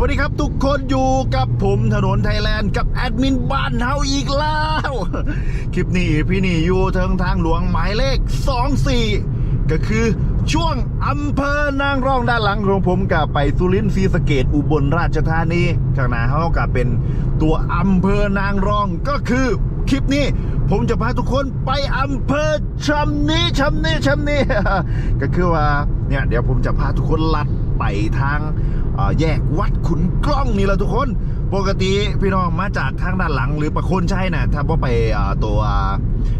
วัสดีครับทุกคนอยู่กับผมถนนไทยแลนด์กับแอดมินบ้านเฮาอีกแล้ว คลิปนี้พี่นี่อยู่เทิงทางหลวงหมายเลข 24 ก็คือช่วงอำเภอนางรองด้านหลังของผมกับไปสุรินทร์ศรีสะเกดอุบลราชธานีข้างหน้าเขากับเป็นตัวอำเภอนางรองก็คือ คลิปนี้ ผมจะพาทุกคนไปอำเภอชำนี้ชำนี้ชำนี้ก็คือว่าเนี่ยเดี๋ยวผมจะพาทุกคนลัดไปทางแยกวัดขุนกล้องนี่แหละทุกคน ปกติพี่น้องมาจากทางด้านหลังหรือประโคนชัยนะถ้าว่าไปตัว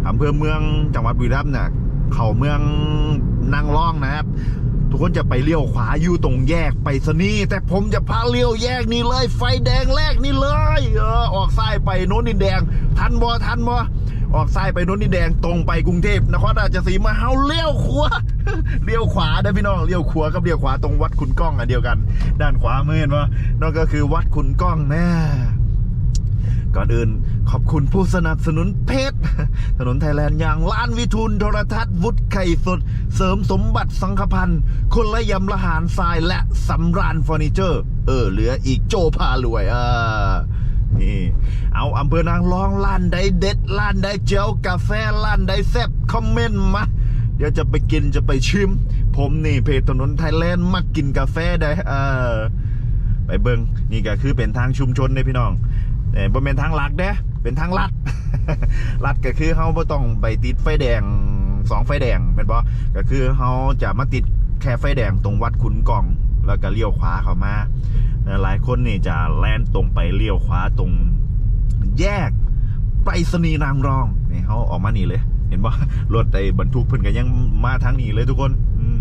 อำเภอเมืองจังหวัดบุรีรัมย์เนี่ยเขาเมืองนางร่องนะครับ ทุกคนจะไปเลี้ยวขวาอยู่ตรงแยกไปสนีแต่ผมจะพาเลี้ยวแยกนี่เลย ไฟแดงแรกนี่เลยเออออกซ้ายไปโน้นดินแดง ทันบ่ทันบ่ออกซ้ายไปโน้นดินแดงตรงไปกรุงเทพนครราชสีมาเฮาเลี้ยวขวาเลี้ยวขวาได้พี่น้องเลี้ยวขวากับเลี้ยวขวาตรงวัดขุนก้องอันเดียวกัน ด้านขวามือเห็นว่านั่นก็คือวัดขุนก้องแน่ ก่อนอื่น ขอบคุณผู้สนับสนุนเพจถนนไทยแลนด์อย่างล้านวิทูลโทรทัศน์วุฒิไข่สด เสริมสมบัติสังฆพันธ์คนละยำละหารทรายและสำราญเฟอร์นิเจอร์ เออ เหลืออีกโจพารวยอ่านี่เอาอำเภอนางรองล้านใดเด็ดล้านใดเจียวกาแฟล้านใดแซ่บคอมเมนต์มาเดี๋ยวจะไปกินจะไปชิม ผมนี่เพจถนนไทยแลนด์มากินกาแฟได้เออไปเบิงนี่ก็คือเป็นทางชุมชนเลยพี่น้อง แต่บ่เป็นทางลักเด้เป็นทางลัดลัดก็คือเฮาบ่ต้องไปติดไฟแดงสองไฟแดงเป็นบ่ก็คือเฮาจะมาติดแค่ไฟแดงตรงวัดขุนกล่อง แล้วก็เลี้ยวขวาเข้ามาหลายคนนี่จะแล่นตรงไปเลี้ยวขวาตรงแยกไปรษณีย์นางรองนี่เฮาออกมานี่เลย เห็นบ่รถไอ้บรรทุกเพิ่นก็ยังมาทางนี้เลยทุกคน อืม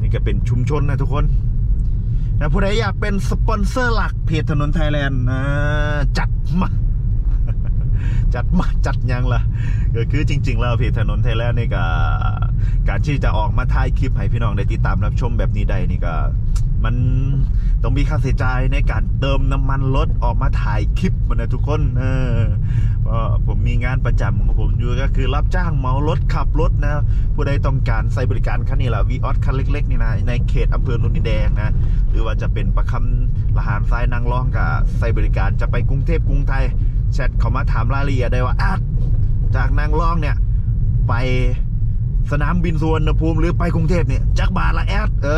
นี่ก็เป็นชุมชนนะทุกคน แต่ผู้ใดอยากเป็นสปอนเซอร์หลักเพจถนนไทยแลนด์นะจัดมาจัดมาจัดยังล่ะก็คือจริง ๆ แล้วเพจถนนไทยแลนด์นี่ก็ การที่จะออกมาถ่ายคลิปให้พี่น้องได้ติดตามรับชมแบบนี้ได้นี่ก็ มันต้องมีค่าใช้จ่ายในการเติมน้ำมันรถออกมาถ่ายคลิปมันนะทุกคน เออเพราะผมมีงานประจำของผมอยู่ก็คือรับจ้างเหมารถขับรถนะ ผู้ใดต้องการใช้บริการคันนี้แหละวีออสคันเล็กๆนี่นะในเขตอำเภอนุนดินแดงนะ หรือว่าจะเป็นประคำละหารทรายนางร่องกับใช้บริการจะไปกรุงเทพกรุงไทยแชทเขามาถามรายละเอียดได้ว่าอาจากนางร่องเนี่ย ไป สนามบินสุวรรณภูมิหรือไปกรุงเทพเนี่ยจักบาทละแอดเอ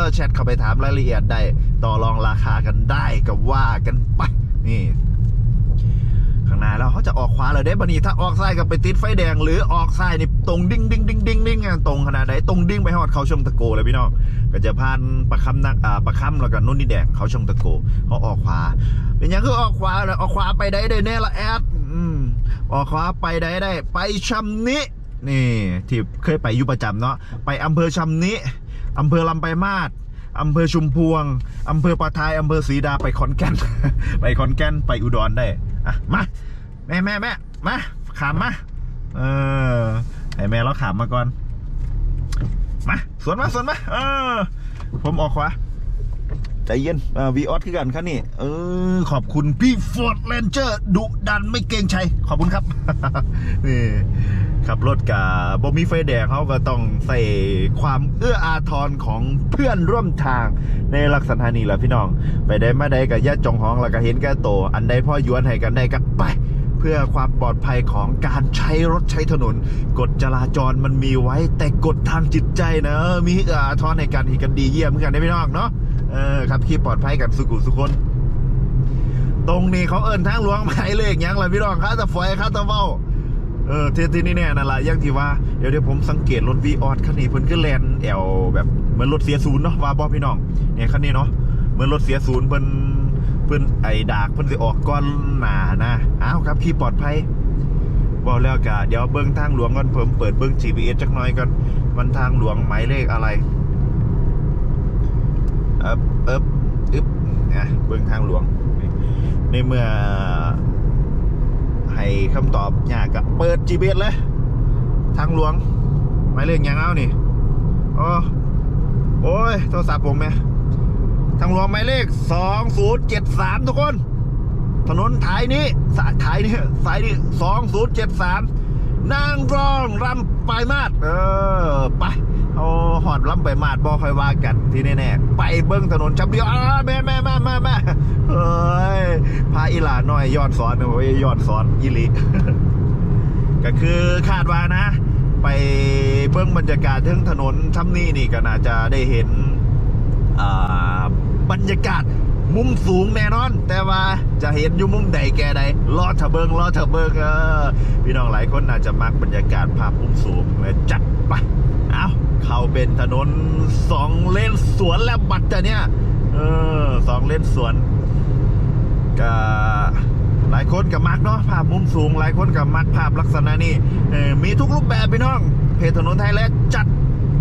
อแชทเข้าไปถามรายละเอียดได้ ต่อรองราคากันได้กับว่ากันไป นี่ ข้างหน้าแล้วเขาจะออกขวาเลยได้บันนี้ถ้าออกซ้ายก็ไปติดไฟแดง หรือออกซ้ายนี่ตรงดิ้งดิ้งดิ้งดิ้งดิ้งตรงขนาดไหนตรงดิ้งไปฮอดเขาชงตะโกเลยพี่น้องก็จะผ่านประคำนักอ่าประคำแล้วก็นุ่นดินแดงเขาชงตะโกเขาออกขวา เป็นยังคือออกขวาเลยออกขวาไปได้ได้แน่ละแอดอออกขวาไปได้ได้ ไปชำนิ นี่ที่เคยไปอยู่ประจำเนาะไปอำเภอชำนิอำเภอลำไปลายมาศอำเภอชุมพวงอำเภอปะทายอำเภอศรีดาไปขอนแก่น ไปขอนแก่นไปอุดรได้อะมาแม่แม่แม่มาขามมาเออให้แม่เราขามมาก่อนมาสวนมาสวนมาเออ ผมออกขวาใจเย็นอ่าวีออสคือกันครับนี่ เออ ขอบคุณพี่ฟอร์ดแลนเจอร์ดุดันไม่เกรงใจขอบคุณครับ นี่ ขับรถกับบมีไฟแดงเขาก็ต้องใส่ความเอื้ออาทรของเพื่อนร่วมทางในลักษณะนี้แหละพี่น้อง ไปได้มาได้กับญาติจงห้องแล้วก็เห็นแก่โต อันใดพ่อยวนให้กันได้ก็ไปเพื่อความปลอดภัยของการใช้รถใช้ถนน กฎจราจรมันมีไว้แต่กฎทางจิตใจนะมีเอื้ออาทรในการให้กันดีเยี่ยมเหมือนกันได้พี่น้องเนาะเออครับขี่ปลอดภัยกันสุขุสุคน ตรงนี้เขาเอินทางหลวงหมายเลขยังล่ะพี่น้องข้าจะฝอยข้าจะเว้า เออเทที่นี่แน่นั่นแหละอย่างที่ว่าเดี๋ยวเดี๋ยวผมสังเกตรถวีออสคันนี้เพิ่นก็แลนแอวแบบเหมือนรถเสียศูนย์เนาะว่าบอพี่น้องเนี่ยคันนี้เนาะเหมือนรถเสียศูนย์เพิ่นเพิ่นไอ้ดากเพิ่นสิออกก้อนหนานะอ้าวครับขี่ปลอดภัยบอกแล้วกะเดี๋ยวเบิ้งทางหลวงก่อนเพิ่มเปิดเบิ้ง GPS จักหน่อยก่อนมันทางหลวงหมายเลขอะไรเอ๊บเอ๊บอึ๊บเนี่ยเบิ้งทางหลวงในเมื่อ ให้คำตอบยากกับเปิด GPS เลย ทางหลวงหมายเลขยังเอานี่โอ้โอ้ย โทรศัพท์ผมแม่ทางหลวงหมายเลข 2073 ทุกคน ถนนถ่ายนี้สายถ่ายนี้สายนี้2073 นางรองรำปลายมาดเออ ไป เอาหอดล้ำไปมาดบอคอยว่ากันที่แน่ๆไปเบิ้งถนนชับเดียวอ้าแม่แม่แม่แม่แม่เฮ้ยพาอีหลาหน่อยย้อนสอนโอ้ยย้อนสอนอีลิก็คือคาดว่านะ ไปเบื้งบรรยากาศถึงถนนช้ำนี้นี่ก็น่าจะได้เห็นบรรยากาศมุมสูงแน่นอน แต่ว่าจะเห็นอยู่มุมใดแกใดรอดเถเบิงรอดเถเบิงเออพี่น้องหลายคนน่าจะมักบรรยากาศภาพมุมสูงเลยจัดไป เอาเข้าเป็นถนนสองเลนสวนแล้วบัดจะเนี่ย เออสองเลนสวนก็หลายคนกับมักเนาะภาพมุมสูง หลายคนกับมักภาพลักษณะนี้เออมีทุกรูปแบบพี่น้อง เพจถนนไทยแลนด์จัด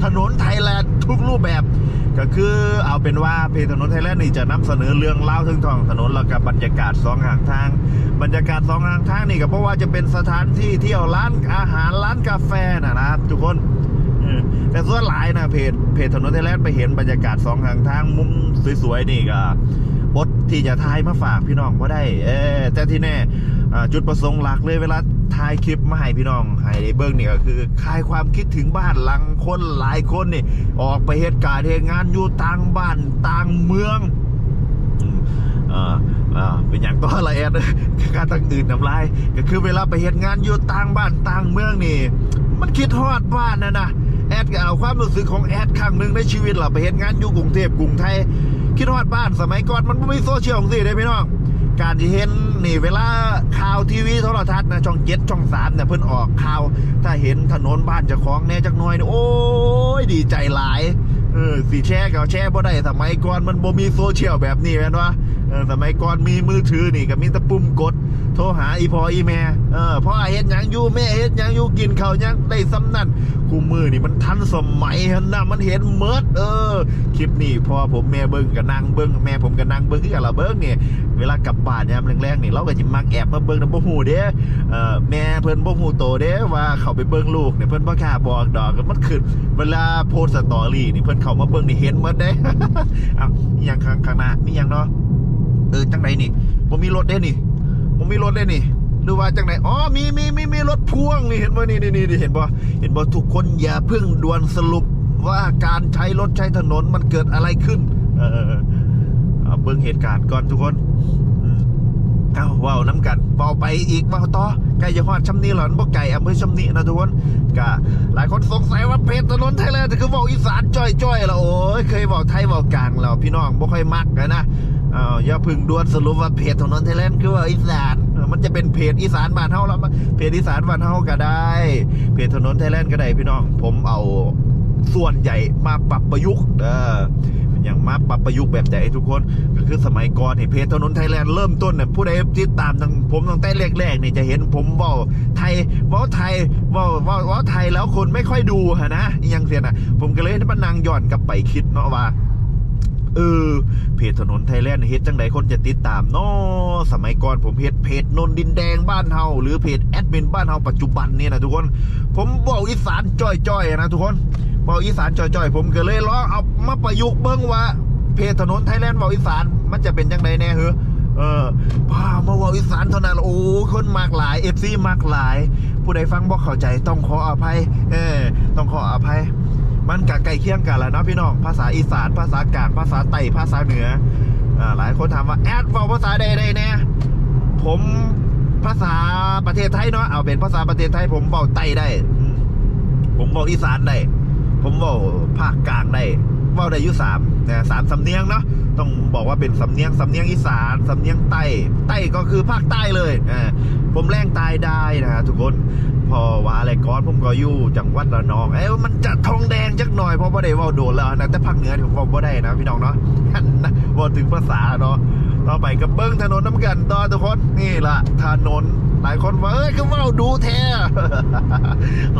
ถนนไทยแลนด์ทุกรูปแบบ ก็คือเอาเป็นว่าเพจถนนไทยแลนด์นี่จะนำเสนอเรื่องเล่าวถึงท้องถนนแล้วกับบรรยากาศสองข้างทาง บรรยากาศสองข้างทางนี่ก็เพราะว่าจะเป็นสถานที่เที่ยวร้านอาหารร้านกาแฟนะครับทุกคน แต่ส่วนหลายนะเพจเพจถนนไทยแลนด์ไปเห็นบรรยากาศสองข้างทางมุมสวยๆนี่ก็อดที่จะทายมาฝากพี่น้องก็ได้ เออแต่ที่แน่จุดประสงค์หลักเลยเวลาถ่ายคลิปมาให้พี่น้องให้เบิ้งนี่ก็คือคลายความคิดถึงบ้านหลังคนหลายคนนี่ ออกไปเหตุการณ์เหตุงานอยู่ต่างบ้านต่างเมืองอ่าอ่าเป็นอย่างต่อละแอดการตั้งอื่นน้ำลาย ก็คือเวลาไปเหตุงานอยู่ต่างบ้านต่างเมืองนี่ มันคิดฮอดบ้านนะนะ แอดก็เอาความรู้สึกของแอดครั้งหนึ่งในชีวิตเราไปเหตุงานอยู่กรุงเทพกรุงไทยคิดฮอดบ้านสมัยก่อนมันไม่มีโซเชียลของสิได้พี่น้อง การที่เห็นนี่เวลาข่าวทีวีโทรทัศน์นะช่องเจ็ดช่องสามเนี่ยเพิ่นออกข่าว ถ้าเห็นถนนบ้านเจ้าของแน่จักน่อยนี่โอ้ยดีใจหลายเออสีแช่ก็แช่บ่ได้สมัยก่อนมันบ่มีโซเชียลแบบนี้แม่นวะเออสมัยก่อนมีมือถือนี่ก็มีตะปุ่มกดโทรหาอีพออีแม่เออพ่อเฮ็ดยังอยู่แม่เฮ็ดยังอยู่กินข้าวยังได้ซ้ำนั่นคู่มือนี่มันทันสมัยหั่นะมันเห็นเมิดเออคลิปนี้พอผมแม่เบิ่งก็นั่งเบิ่งแม่ผมก็นั่งเบิ่งคือกันละเบิ่งนี่เวลากลับบ้านยามแรงๆนี่เราก็สิมักแอบมาเบิ่งน้ำบ่ฮู้เด้เออแม่เพิ่นบ่ฮู้โตเด้ว่าเขาไปเบิ่งลูกเนี่ยเพิ่นบ่กล้าบอกดอกมันขึ้นเวลาโพสต์สตอรี่นี่เพิ่นเข้ามาเบิ่งนี่เห็นหมดเด้อ้าวมียังข้างข้างหน้ามียังเนาะเออจังไดนี่บ่มีรถเด้นี่ บ่มีรถเด้นี่หรือว่าจังไดอ๋อมีมีมีมีรถพ่วงนี่เห็นบ่นี่นี่นี่เห็นบ่เห็นบ่ทุกคนอย่าเพิ่งด่วนสรุปว่าการใช้รถใช้ถนนมันเกิดอะไรขึ้น เออเอาเบิ่งเหตุการณ์ก่อนทุกคนเอาเว้าน้ำกันเว้าไปอีกเว้าต่อใกล้จะฮอดชำนี้หรอบ่ไก่อำเภอชำนี้นะทุกคนก็หลายคนสงสัยว่าเพจถนนไทยแลนด์คือเว้าอีสานจ้อยๆแล้วโอ้ยเคยเว้าไทยเว้ากลางแล้วพี่น้องบ่ค่อยมักกันนะ อ้าวอย่าพึ่งด่วนสรุปว่าเพจถนนไทยแลนด์คือว่าอีสานมันจะเป็นเพจอีสานบ้านเฮาแล้วมันเพจอีสานบ้านเฮาก็ได้ เพจถนนไทยแลนด์ก็ได้พี่น้อง ผมเอาส่วนใหญ่มาปรับประยุกต์เอออย่างมาปรับประยุกต์แบบไหนทุกคนก็คือสมัยก่อนเห็นเพจถนนไทยแลนด์เริ่มต้นเนี่ยผู้ใดติดตามทางผมตั้งแต่แรกๆนี่จะเห็นผมว่าไทยว่าไทยว่าว่าว่าไทยแล้วคนไม่ค่อยดูฮะนะยังเสียนะผมก็เลยมานั่งย้อนกลับไปคิดเนาะว่า เออ เพจถนนไทยแลนด์เฮ็ดจังใดคนจะติดตามเนาะสมัยก่อนผมเฮ็ดเพจนนดินแดงบ้านเฮาหรือเพจแอดมินบ้านเฮาปัจจุบันเนี่ยนะทุกคน ผมบอกอีสานจ้อยๆนะทุกคนบอกอีสานจ้อยๆผมก็เลยลองเอามาประยุกต์เบิ่งว่าเพจถนนไทยแลนด์บอกอีสานมันจะเป็นจังใดแน่เหรอเออพามาบอกอีสานเท่านั้นโอ้คนมากหลาย FC มากหลาย ผู้ใดฟังบ่เข้าใจต้องขออภัย เออต้องขออภัย มันกะใกล้เคียงกันแล้วนะพี่น้อง ภาษาอีสาน ภาษากลาง ภาษาไต้ภาษาเหนืออหลายคนถามว่าแอดเว้าภาษาใดใดๆแน่ผมภาษาประเทศไทยเนาะเอาเป็นภาษาประเทศไทย ผมเว้าไต้ได้ ผมเว้าอีสานได้ ผมเว้าภาคกลางได้ ว้าได้ยู่สามนะสามสำเนียงเนาะต้องบอกว่าเป็นสำเนียงสำเนียงอีสานสำเนียงใต้ใต้ก็คือภาคใต้เลยอ่าผมแรงใต้ได้นะฮะทุกคนพอว่าอะไรก่อนผมก็อยู่จังหวัดระนอง เอ้มันจะทองแดงจักหน่อยเพราะว่าได้ว่าโดนแล้วนะแต่ภาคเหนือผมกว่าได้นะพี่น้องเนาะนะว่าถึงภาษาเนาะต่อไปก็เบิ้งถนนน้ำกันต่อทุกคนนี่ละถนนหลายคนว่าเอ้ยคือว่าดูแท้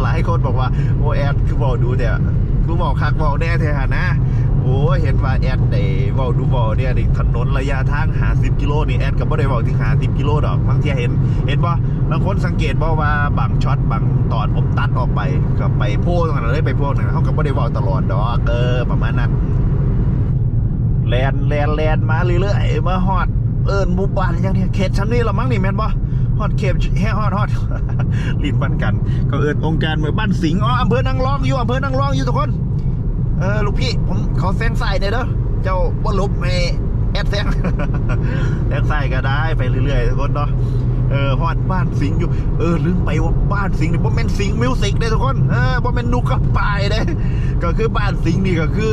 หลายคนบอกว่าโอแอดคือว่าดูแท้ คือเว่าคักเว่าแน่แท้หะนะ โอ้เห็นว่าแอดได้เว้าดูเว้าเนี่ยนี่ถนนระยะทางหา10กิโลนี่แอดก็บ่ได้เว้าถึงหา10กิโลดอกบางทีเห็น เห็นบ่บางคนสังเกตบ่ว่าบางช็อตบางตอนผมตัดออกไปก็ไปโพสตรงนั้นเลยไปโพสตรงนั้นเขาก็บ่ได้เว้าตลอดดอกเออประมาณนั้นแลนแลนแลนมาเรื่อยๆมาฮอดเอิญหมู่บ้านอย่างเนี้ยเขตชั้นนี้ละมั้งนี่แม่นบ่ฮอดเขตแฮ่ฮอดฮอดลิ้นปันกัน ก็เอิญองค์การเมืองบ้านสิงห์อ๋ออำเภอนางรองอยู่อำเภอนางรองอยู่ทุกคน เออลูกพี่ผมขอแซงซ้ายหน่อยเด้อเจ้าบ่หลบให้แอดแซงแซงซ้ายก็ได้ไปเรื่อยๆทุกคนเนาะเออฮอดบ้านสิงอยู่ เออลืมไปว่าบ้านสิงห์นี่บ่แม่นสิงมิวสิกเด้ทุกคนเออบ่แม่นนุกกับปายเด้ก็คือบ้านสิงนี่ก็คือ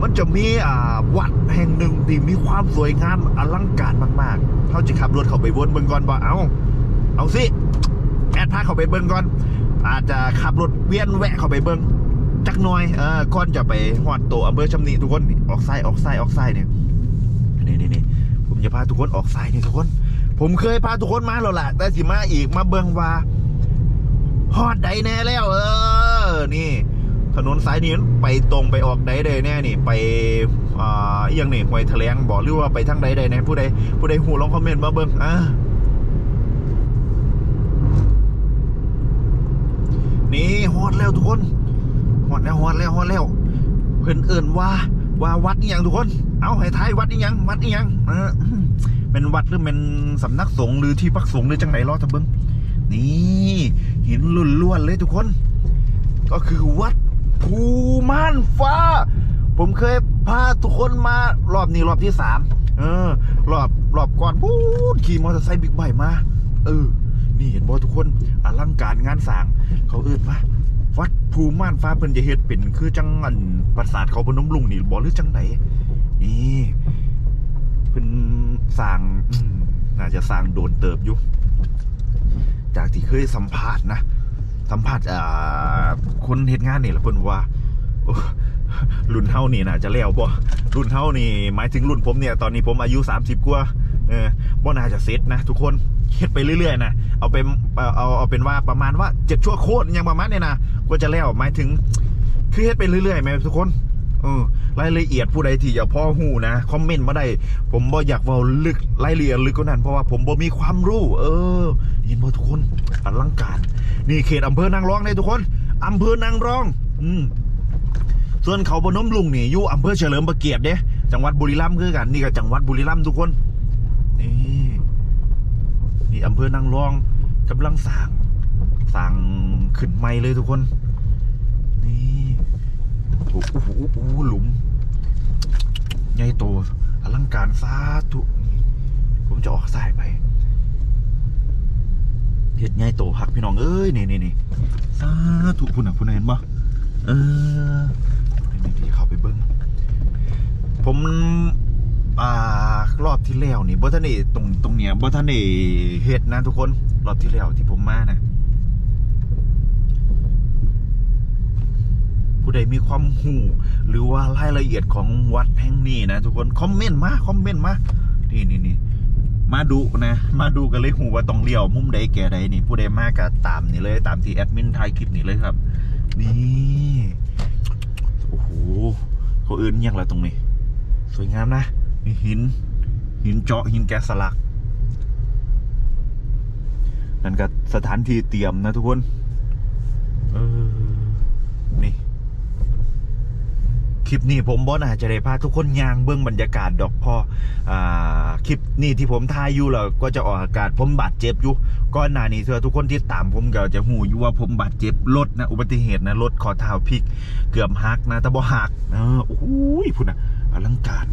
มันจะมีอ่าวัดแห่งหนึ่งที่มีความสวยงามอลังการมากๆเขาจะขับรถเข้าไปวนเบิ่งก่อนว่าเอาเอาสิแอดพาเข้าไปเบิ่งก่อนอาจจะขับรถเวียนแวะเข้าไปเบิ่ง จักหน่อยเออก่อนจะไปฮอดตัวอำเภอชำนิทุกคนออกไซ้ออกไซ้ออกไซ้เนี่ยนี่นี่นี่ผมจะพาทุกคนออกไซ้นี่ทุกคน ผมเคยพาทุกคนมาแล้วล่ะแต่สิมาอีกมาเบิ่งว่าฮอดใดแน่แล้ว เออ นี่ ถนนสายนี้มันไปตรงไปออกใดใดแน่นี่ ไปอ่าอหยังนี่หวยแถลงบอกหรือว่าไปทางใดใดแน่ผู้ใดผู้ใดหูลองคอมเมนต์มาเบิ่งอ่านี่ฮอดแล้วทุกคน ฮอดแล้วฮอดแล้วฮอดแล้วเพิ่นเอิ่นว่าว่าวัดอีหยังทุกคน เอาให้ทายวัดอีหยังวัดอีหยังเออเป็นวัดหรือเป็นสำนักสงฆ์หรือที่พักสงฆ์หรือจังไหนรอตะเบิงนี่หินล้วนๆเลยทุกคน ก็คือวัดภูม่านฟ้า ผมเคยพาทุกคนมารอบนี้รอบที่สามเออ รอบรอบก่อนพูดขี่มอเตอร์ไซค์บิ๊กไบค์มา เออ นี่เห็นบ่ทุกคนอลังการงานสร้าง เขาเอื่นว่า วัดภูม่านฟ้าเพิ่นจะเฮ็ดเป็นคือจังอันปราสาทเขาพนมลุงนี่บ่หรือจังไหนนี่เพิ่นสร้างน่าจะสร้างโดนเติบอยู่ จากที่เคยสัมภาษณ์นะสัมภาษณ์อ่าคนเฮ็ดงานนี่แหละเพิ่นว่ารุ่นเฮานี่น่าจะแล้วบ่รุ่นเฮานี่หมายถึงรุ่นผมเนี่ย ตอนนี้ผมอายุ 30 กว่า เออบ่น่าจะเสร็จนะทุกคนเฮ็ดไปเรื่อยๆนะเอาเป็นเอาเอาเอาเป็นว่าประมาณว่าเจ็ดชั่วโคตรยังประมาณเนี่ยนะก็จะแล้วหมายถึง คือเฮ็ดไปเรื่อยๆไหมทุกคนเออรายละเอียดผู้ใดที่อยากพ่อหูนะคอมเมนต์มาได้ ผมบ่อยากเว้าลึกรายละเอียดลึกกว่านั้นเพราะว่าผมบ่มีความรู้ เออ ยินบ่ทุกคนอลังการ นี่เขตอำเภอนางรองเลยทุกคนอำเภอนางรอง อืมส่วนเขาพนมลุงนี่อยู่อำเภอเฉลิมพระเกียรติเด้จังหวัดบุรีรัมย์คือกันนี่ก็จังหวัดบุรีรัมย์ทุกคน นี่นี่อำเภอนางรองกำลังสร้างสร้างขึ้นใหม่เลยทุกคน นี่โอ้โหหลุมใหญ่โตอลังการสาธุนี่ผมจะออกสายไปเฮ็ดใหญ่โตหักพี่น้องเอ้ยนี่นี่นี่สาธุพุ่นน่ะพุ่นน่ะเห็นบ่เออนี่นี่ที่เข้าไปเบิ่งผม อ่ารอบที่แล้วนี่บ่ทันได้ตรงตรงเนี้ยบ่ทันได้เฮ็ดนะทุกคนรอบที่แล้วที่ผมมานะผู้ใดมีความหูหรือว่ารายละเอียดของวัดแห่งนี้นะทุกคนคอมเมนต์มาคอมเมนต์มานี่นี่นี่มาดูนะ มาดูกันเลยหูว่าต้องเลี้ยวมุมใดแก่ใดนี่ ผู้ใดมากก็ตามนี่เลย ตามที่แอดมินถ่ายคลิปนี่เลยครับ นี่โอ้โหเขาอื่นอิหยังละตรงนี้ สวยงามนะ หิน หินเจาะหินแกะสลักนั่นก็สถานที่เตรียมนะทุกคนเออนี่ คลิปนี้ผมบอน่าจะได้พาทุกคนยางเบื้องบรรยากาศดอกพออ่าคลิปนี้ที่ผมถ่ายอยู่แล้วก็จะออกอากาศผมบาดเจ็บอยู่ก่อนหน้านี้เธอทุกคนที่ตามผมก็จะหูอยู่ว่าผมบาดเจ็บรถนะ อุบัติเหตุนะรถขอเท้าพลิก เกือบหักนะแต่บ่หักเออโอ้โหพุ่นนะอลังการ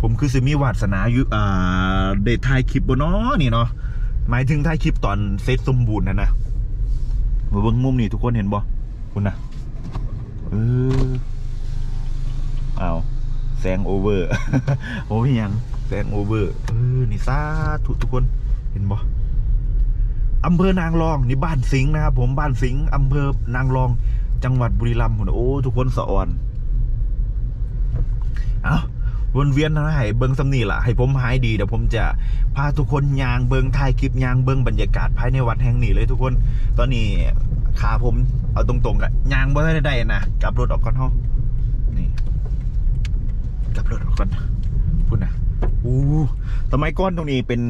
ผมคือสิมีวาสนาอยู่อ่าได้ถ่ายคลิปบนน้อนี่เนาะหมายถึงถ่ายคลิปตอนเซตสมบูรณ์นะนะมาเบิ่งมุมนี่ทุกคนเห็นบ่คุณนะเออเอาแซงโอเวอร์โอ้ยยังแซงโอเวอร์เออนี่ซาทุกทุกคนเห็นบ่อำเภอนางรองนี่บ้านสิงห์นะครับผมบ้านสิงห์อำเภอนางรอง จังหวัดบุรีรัมย์พุ่นโอ้ทุกคนสะอ่อน เอา วนเวียนนะให้เบิงสำนีล่ะ ให้ผมหายดีเดี๋ยวผมจะพาทุกคนยางเบิงถ่ายคลิปยางเบิงบรรยากาศภายในวัดแห่งนี้เลยทุกคน ตอนนี้ขาผมเอาตรงๆกับยางบ่ได้ได้นะกลับรถออกก่อนเฮานี่กลับรถออกก่อนพุ่นนะอู้สมัยก่อนตรงนี้เป็น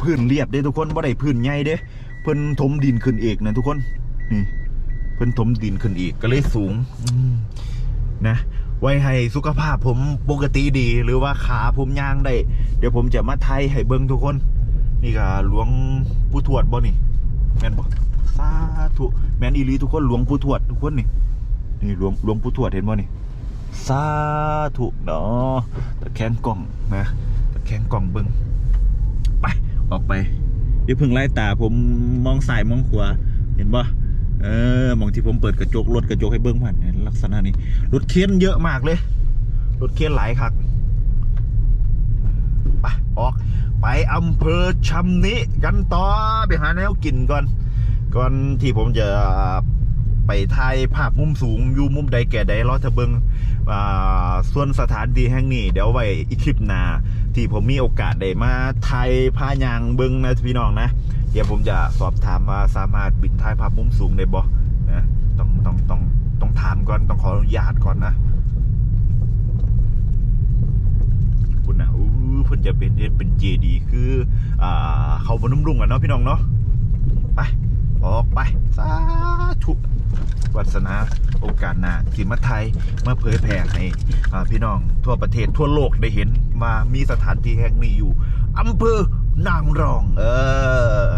พื้นเรียบเด้ทุกคนบ่ได้พื้นใหญ่เด้เพิ่นถมดินขึ้นเอกนะทุกคนนี่เพิ่นถมดินขึ้นอีกก็เลยสูงนะ ไว้ให้สุขภาพผมปกติดี หรือว่าขาผมย่างได้ เดี๋ยวผมจะมาไทยให้เบิ่งทุกคน นี่ก็หลวงปู่ทวดบ่นี่ แม่นบ่สาธุแม่นอีลีทุกคนหลวงปู่ทวดทุกคนนี่ นี่หลวงหลวงปู่ทวดเห็นบ่นี่สาธุเนาะตะแคงกล่องนะตะแคงกล่องเบิงไปออกไปอย่าเพิ่งไล่ตาผมมองซ้ายมองขวาเห็นปะ เออมองที่ผมเปิดกระจกรถกระจกให้เบิ้งผ่านลักษณะนี้รถเคียนเยอะมากเลยรถเคียนหลายคักไปออก ไปอำเภอชำนิกันต่อไปหาแนวกินก่อน ก่อนที่ผมจะไปถ่ายภาพมุมสูงอยู่มุมใดแก่ใดรอเธอเบิงส่วนสถานที่แห่งนี้เดี๋ยวไว้อีกคลิปหน้าที่ผมมีโอกาสได้มาถ่ายพายางเบิงนะพี่น้องนะ เดี๋ยวผมจะสอบถามว่าสามารถบินถ่ายภาพมุมสูงได้บ่นะต้องต้องต้องต้องถามก่อนต้องขออนุญาตก่อนนะคุณนะอู้เพิ่นจะเป็นเเป็นเจดีคืออ่าเขาบนนุ่มรุ่งอะเนาะพี่น้องเนาะไปออกไปสาธุวัสนาโอกาสหน้าที่มาไทยมาเผยแผ่ให้พี่น้องทั่วประเทศทั่วโลกได้เห็นว่ามีสถานที่แห่งนี้อยู่อำเภอ นางรอง เออ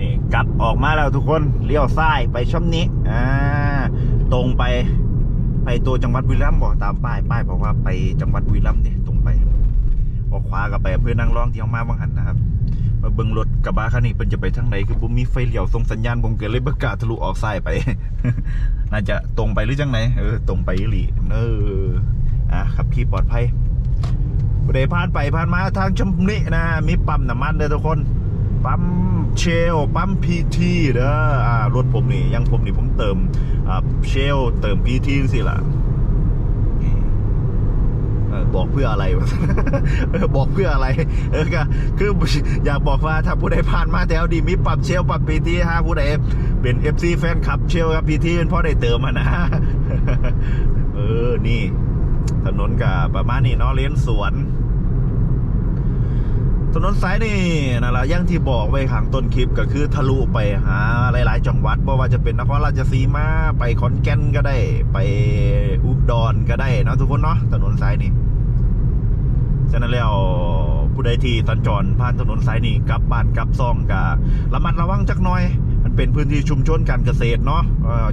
นี่กลับออกมาแล้วทุกคน เลี้ยวซ้ายไปช่องนี้ อ่า ตรงไป ไปตัวจังหวัดบุรีรัมย์บอกตามป้าย ป้ายบอกว่าไปจังหวัดบุรีรัมย์เนี่ยตรงไปออกขวากับไปอำเภอนั่งร้องที่เขามาบางหันนะครับมาเบิ่งรถ กระบะคันนี้เป็นจะไปทางไหนคือผมมีไฟเลี้ยวส่งสัญญาณผมเกิดเลยประกาศทะลุออกซ้ายไป น่าจะตรงไปหรือจังไหนเออตรงไปหลีเอออะขับขี่ปลอดภัยผู้ใดผ่านไปผ่านมาทางชมนี้นะ มีปั๊มน้ำมันเลยทุกคน ปั๊มเชล ปั๊มพีทีเด้ออ่ารถผมนี่ยังผมนี่ผมเติมอ่าเชล เติมพีทีสิล่ะนี่เออ บอกเพื่ออะไรเออบอกเพื่ออะไร เออก็คืออยากบอกว่าถ้าผู้ใดผ่านมาแถวดีมีปั๊มเชลปั๊มพีทีฮะผู้ใดเป็นเอฟซีแฟนคลับเชลกับพีที่เป็นเพราะได้เติมมานะเออนี่ ถนนกับประมาณนี้เนาะเลนสวนถนนสายนี่นั่นแหละย่างที่บอกไว้ข้างต้นคลิปก็คือทะลุไปหาหลาย ๆ จังหวัดไม่ว่าจะเป็นนครราชสีมาไปขอนแก่นก็ได้ ไปอุดรก็ได้นะทุกคนเนาะถนนสายนี่ ฉะนั้นแล้วผู้ใดที่สัญจรผ่านถนนสายนี่กลับบ้านกลับซองกะระมัดระวังจักหน่อย มันเป็นพื้นที่ชุมชนการเกษตรเนาะ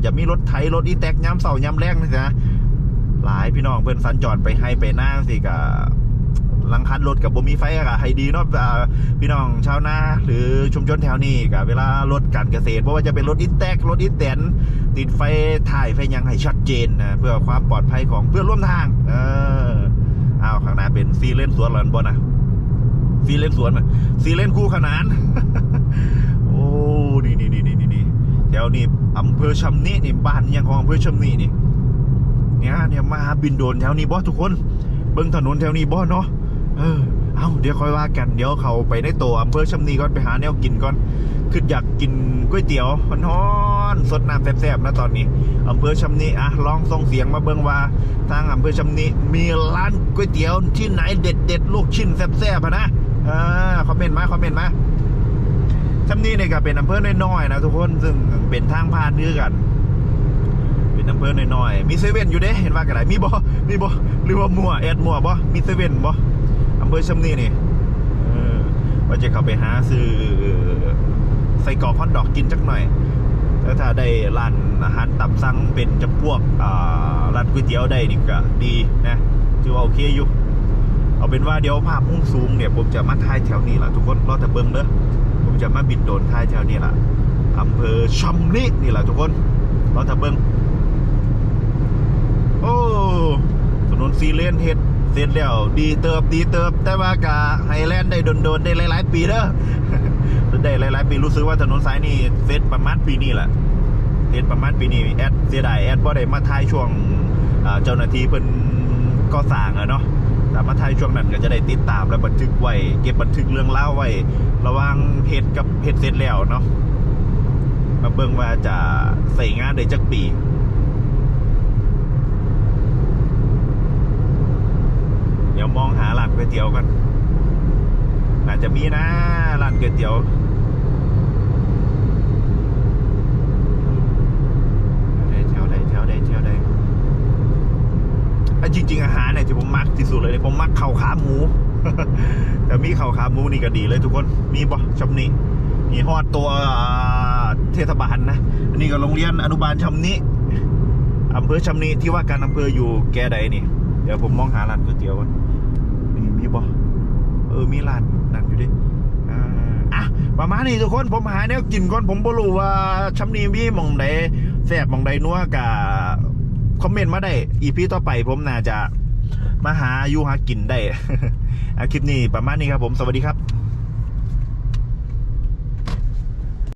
อย่ามีรถไถรถอีแตกย้ำเสาย้ำแรงนะจ๊ะหลายพี่น้องเพื่อนสัญจรไปให้ไปหน้าสิกะลังคันรถกับบ่มีไฟอะให้ดีเนาะอ่าพี่น้องชาวนาหรือชุมชนแถวนี้กับเวลารถการเกษตรเพราะว่าจะเป็นรถอีแตกรถอีแตนติดไฟถ่ายไฟยังให้ชัดเจนนะเพื่อความปลอดภัยของเพื่อนร่วมทาง เออ อ้าวข้างหน้าเป็นซีเลนสวนหลอนบอนะซีเลนสวนมซีเลนคู่ขนาน โอ้ นี่นี่นี่นี่นี่แถวนี้อำเภอชำนินี่บ้านยังของอำเภอชำนินี่ เนี่ยเนี่ยมาบินโดนแถวนี้บอสทุกคน เบิ้งถนนแถวนี้บอสเนาะ เออ เอาเดี๋ยวค่อยว่ากัน เดี๋ยวเขาไปในตัวอำเภอชำนีก่อนไปหาแนวกินก่อน คืออยากกินก๋วยเตี๋ยวฮ้อ นสดน้ำแซ่บๆนะตอนนี้อำเภอชำนีอะลองส่งเสียงมาเบิ้งว่า ทางอำเภอชำนีมีร้านก๋วยเตี๋ยวที่ไหนเด็ดเด็ดๆลูกชิ้นแซ่บๆอะนะอ่าคอมเมนต์มาคอมเมนต์มาชำนีเนี่ยก็เป็นอำเภอน้อยๆนะทุกคนซึ่งเป็นทางผ่านเนื้อกันเป็นอำเภอน้อยๆมีเซเว่นอยู่เด้เห็นว่ากันไหนมีบ่มีบ่หรือว่ามัวแอดมัวบ่มีเซเว่นบ่อำเภอชำนีนี่เออว่าจะเข้าไปหาซื้อใส่กรอกฮอทดอกกินจักหน่อย แล้วถ้าได้ร้านอาหารตามสั่งเป็นจำพวกร้านก๋วยเตี๋ยวได้นี่ก็ดีนะถือว่าโอเคอยู่เอาเป็นว่าเดี๋ยวภาพมุมสูงเนี่ยผมจะมาถ่ายแถวนี้ละทุกคนรอแต่เบิ่งเด้อผมจะมาบินโดนถ่ายแถวนี้ละอำเภอชำนินี่แหละทุกคนรอแต่เบิ่งโอ้ถนนซีเลนเฮ็ดเสร็จแล้วดีเติบดีเติบแต่ว่ากะไฮแลนด์ได้โดนๆได้หลายๆปีเด้อ ได้หลายๆปีรู้สึกว่าถนนสายนี้เสร็จประมาณปีนี้แหละเสร็จประมาณปีนี้แอดเสียดายแอดบ่ได้มาถ่ายช่วงเจ้าหน้าที่เพิ่นก็สร้างอะเนาะแต่มาถ่ายช่วงนั้นก็จะได้ติดตามและบันทึกไว้ เก็บบันทึกเรื่องเล่าไว้ ระว่างเฮ็ดกับเฮ็ดเสร็จแล้วเนาะมาเบิ่งว่าจะใส่งานได้จักปีเดี๋ยวมองหาร้านก๋วยเตี๋ยวกันอาจจะมีนะร้านก๋วยเตี๋ยวแถวใดแถวใดแถวใดอะ จริง ๆ อาหารเนี่ยที่ผมมักที่สุดเลยเนี่ยผมมักข้าขาหมู แต่มีข่าขาหมูนี่ก็ดีเลยทุกคนมีบ่ชำนี้นี่ฮอดตัวเทศบาลนะอันนี้ก็โรงเรียนอนุบาลชำนี้อำเภอชำนี้ที่ว่าการอำเภออยู่แกใดนี่เดี๋ยวผมมองหาร้านก๋วยเตี๋ยวก่อนนี่มีบ่เออมีร้านนั่นอยู่ดิอะประมาณนี้ทุกคนผมหาแนวกินก่อนผมบ่รู้ว่าชำนี้มีมองใดแซ่บมองใดนัวกะ คอมเมนต์มาได้อีพีต่อไปผมน่าจะมาหาอยู่หากินได้ คลิปนี้ประมาณนี้ครับผมสวัสดีครับ